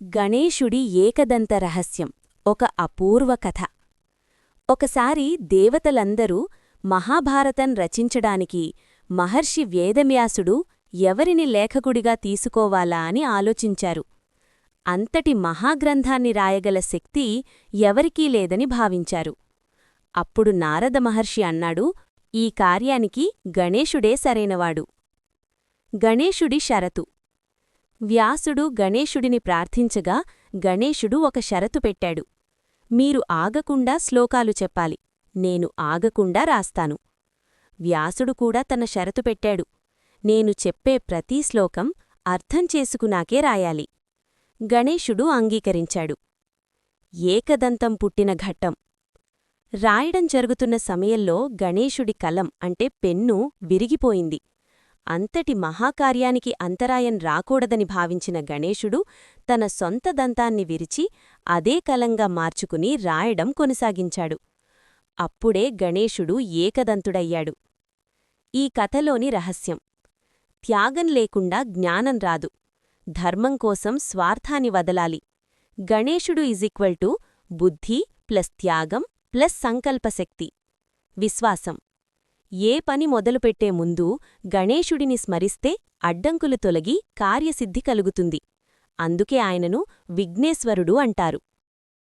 గణేశుడి ఏకదంత రహస్యం ఒక అపూర్వ కథ. ఒకసారి దేవతలందరూ మహాభారతం రచించడానికి మహర్షి వేదవ్యాసుడు ఎవరిని లేఖకుడిగా తీసుకోవాలా అని ఆలోచించారు. అంతటి మహాగ్రంథాన్ని రాయగల శక్తి ఎవరికీ లేదని భావించారు. అప్పుడు నారద మహర్షి అన్నాడు ఈ కార్యానికి గణేశుడే సరైనవాడు. గణేశుడి షరతు. వ్యాసుడు గణేశుడిని ప్రార్థించగా గణేశుడు ఒక షరతు పెట్టాడు. మీరు ఆగకుండా శ్లోకాలు చెప్పాలి. నేను ఆగకుండా రాస్తాను. వ్యాసుడు కూడా తన షరతు పెట్టాడు. నేను చెప్పే ప్రతి శ్లోకం అర్థంచేసుకునాకే రాయాలి. గణేశుడు అంగీకరించాడు. ఏకదంతం పుట్టిన ఘట్టం. రాయడం జరుగుతున్న సమయంలో గణేశుడి కలం అంటే పెన్ను విరిగిపోయింది. అంతటి మహాకార్యానికి అంతరాయం రాకూడదని భావించిన గణేశుడు తన సొంత దంతాన్ని విరిచి అదే కలంగా మార్చుకుని రాయడం కొనసాగించాడు. అప్పుడే గణేశుడు ఏకదంతుడయ్యాడు. ఈ కథలోని రహస్యం. త్యాగం లేకుండా జ్ఞానం రాదు. ధర్మం కోసం స్వార్థాన్ని వదలాలి. గణేశుడు ఈక్వల్ టు బుద్ధి ప్లస్ త్యాగం ప్లస్ సంకల్పశక్తి. విశ్వాసం. ఏ పని మొదలుపెట్టే ముందు గణేశుడిని స్మరిస్తే అడ్డంకులు తొలగి కార్యసిద్ధి కలుగుతుంది. అందుకే ఆయనను విఘ్నేశ్వరుడు అంటారు.